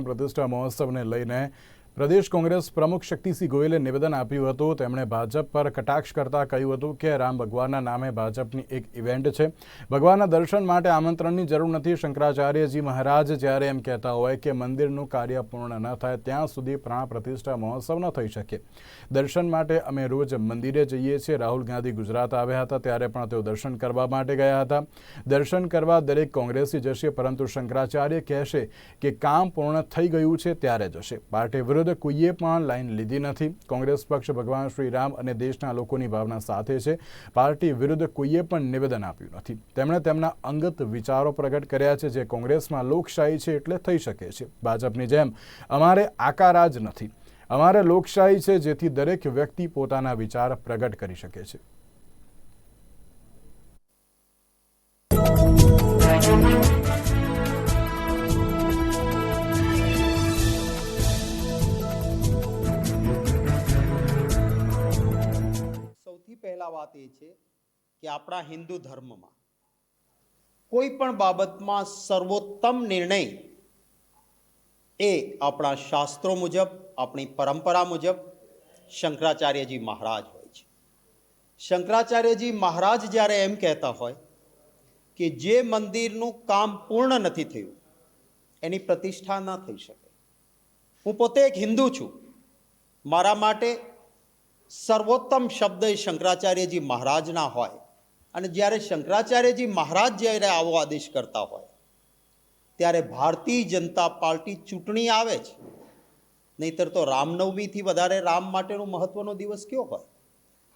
પ્રતિષ્ઠા મહોત્સવને લઈને પ્રદેશ કોંગ્રેસ પ્રમુખ શક્તિસિંહ ગોયલે નિવેદન આપ્યું હતું. તેમણે ભાજપ પર કટાક્ષ કરતા કહ્યું હતું કે રામ ભગવાનના નામે ભાજપની એક ઇવેન્ટ છે. ભગવાનના દર્શન માટે આમંત્રણની જરૂર નથી. શંકરાચાર્યજી મહારાજ જ્યારે એમ કહેતા હોય કે મંદિરનું કાર્ય પૂર્ણ ન થાય, ત્યાં સુધી પ્રાણ પ્રતિષ્ઠા મહોત્સવ ન થઈ શકે. દર્શન માટે અમે રોજ મંદિરે જઈએ છીએ. રાહુલ ગાંધી ગુજરાત આવ્યા હતા, ત્યારે પણ તેઓ દર્શન કરવા માટે ગયા હતા. દર્શન કરવા દરેક કોંગ્રેસી જશે, પરંતુ શંકરાચાર્ય કહેશે કે કામ પૂર્ણ થઈ ગયું છે, ત્યારે જશે. પાર્ટી વિરુદ્ધ કોઈએ પણ લાઇન લીધી નથી. કોંગ્રેસ પક્ષ ભગવાન શ્રી રામ અને દેશના લોકોની ભાવના સાથે છે. પાર્ટી વિરુદ્ધ કોઈએ પણ નિવેદન આપ્યું નથી. તેમણે તેમના અંગત વિચારો પ્રગટ કર્યા છે જે કોંગ્રેસમાં લોકશાહી છે એટલે થઈ શકે છે. ભાજપની જેમ અમારે આકારા જ નથી. અમારે લોકશાહી છે જેથી દરેક વ્યક્તિ પોતાના વિચાર પ્રગટ કરી શકે છે. વાત એ છે કે આપણા હિન્દુ ધર્મમાં કોઈ પણ બાબતમાં સર્વોત્તમ નિર્ણય એ આપણા શાસ્ત્રો મુજબ, આપણી પરંપરા મુજબ શંકરાચાર્યજી મહારાજ હોય છે. શંકરાચાર્યજી મહારાજ જ્યારે એમ કહેતા હોય કે જે મંદિરનું કામ પૂર્ણ નથી થયું, એની પ્રતિષ્ઠા ન થઈ શકે. હું પોતે એક હિન્દુ છું. મારા માટે સર્વોત્તમ શબ્દ એ શંકરાચાર્યજી મહારાજના હોય. અને જ્યારે શંકરાચાર્યજી મહારાજ જ્યારે આવો આદેશ કરતા હોય, ત્યારે ભારતીય જનતા પાર્ટી ચૂંટણી આવે છે નહીતર તો રામનવમીથી વધારે રામ માટેનો મહત્વનો દિવસ કયો હોય?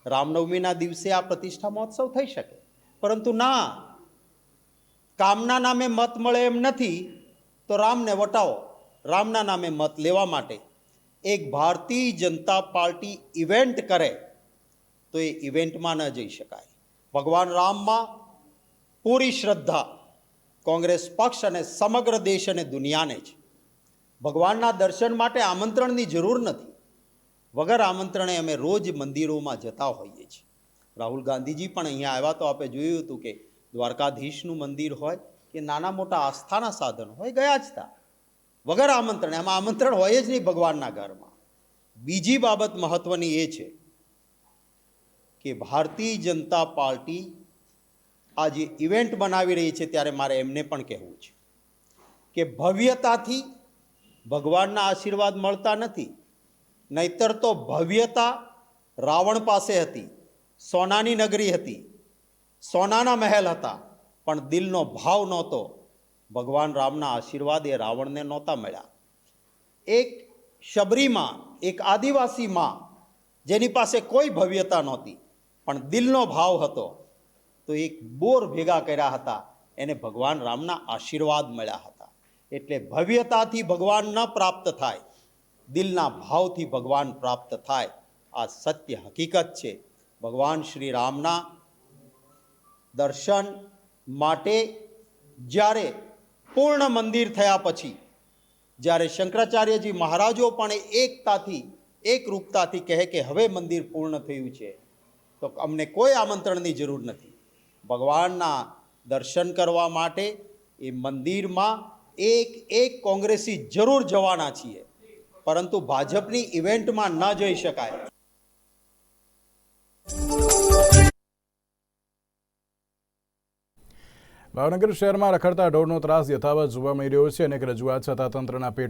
રામનવમીના દિવસે આ પ્રતિષ્ઠા મહોત્સવ થઈ શકે. પરંતુ ના, કામના નામે મત મળે એમ નથી, તો રામને વટાવો. રામના નામે મત લેવા માટે. એક ભારતીય જનતા પાર્ટી ઇવેન્ટ કરે, તો એ ઇવેન્ટમાં ન જઈ શકાય. ભગવાન રામમાં પૂરી શ્રદ્ધા કોંગ્રેસ પક્ષ અને સમગ્ર દેશ અને દુનિયાને છે ભગવાનના દર્શન માટે આમંત્રણની જરૂર નથી. વગર આમંત્રણે અમે રોજ મંદિરોમાં જતા હોઈએ છીએ. રાહુલ ગાંધીજી પણ અહીંયા આવ્યા તો આપણે જોયું હતું કે દ્વારકાધીશનું મંદિર હોય કે નાના મોટા આસ્થાના સાધન હોય, ગયા જ હતા વગર આમંત્રણ એમાં આમંત્રણ હોય જ નહીં ભગવાનના ઘરમાં. બીજી બાબત મહત્વની એ છે કે ભારતીય જનતા પાર્ટી આ જે ઇવેન્ટ બનાવી રહી છે ત્યારે મારે એમને પણ કહેવું છે કે ભવ્યતાથી ભગવાનના આશીર્વાદ મળતા નથી, નહીતર તો ભવ્યતા રાવણ પાસે હતી, સોનાની નગરી હતી, સોનાના મહેલ હતા, પણ દિલનો ભાવ નહોતો ભગવાન રામના આશીર્વાદ એ રાવણને નહોતા મળ્યા. એક શબરીમાં, એક આદિવાસીમાં જેની પાસે કોઈ ભવ્યતા નહોતી, પણ દિલનો ભાવ હતો, તો એક બોર ભેગા કર્યા હતા, એને ભગવાન રામના આશીર્વાદ મળ્યા હતા. એટલે ભવ્યતાથી ભગવાન ન પ્રાપ્ત થાય, દિલના ભાવથી ભગવાન પ્રાપ્ત થાય, આ સત્ય હકીકત છે. ભગવાન શ્રી રામના દર્શન માટે જ્યારે પૂર્ણ મંદિર થયા પછી, જ્યારે શંકરાચાર્યજી મહારાજો પણ એકતાથી એકરૂપતાથી કહે કે હવે મંદિર પૂર્ણ થયું છે, તો અમને કોઈ આમંત્રણની જરૂર નથી. ભગવાનના દર્શન કરવા માટે એ મંદિરમાં એક એક કોંગ્રેસી જરૂર જવાના છીએ, પરંતુ ભાજપની ઇવેન્ટમાં ન જઈ શકાય. ભાવનગર શહેરમાં રખડતા ઢોરનો ત્રાસ યથાવત જોવા મળી રહ્યો છે. અને એક રજૂઆત છતાં તંત્રના પેટ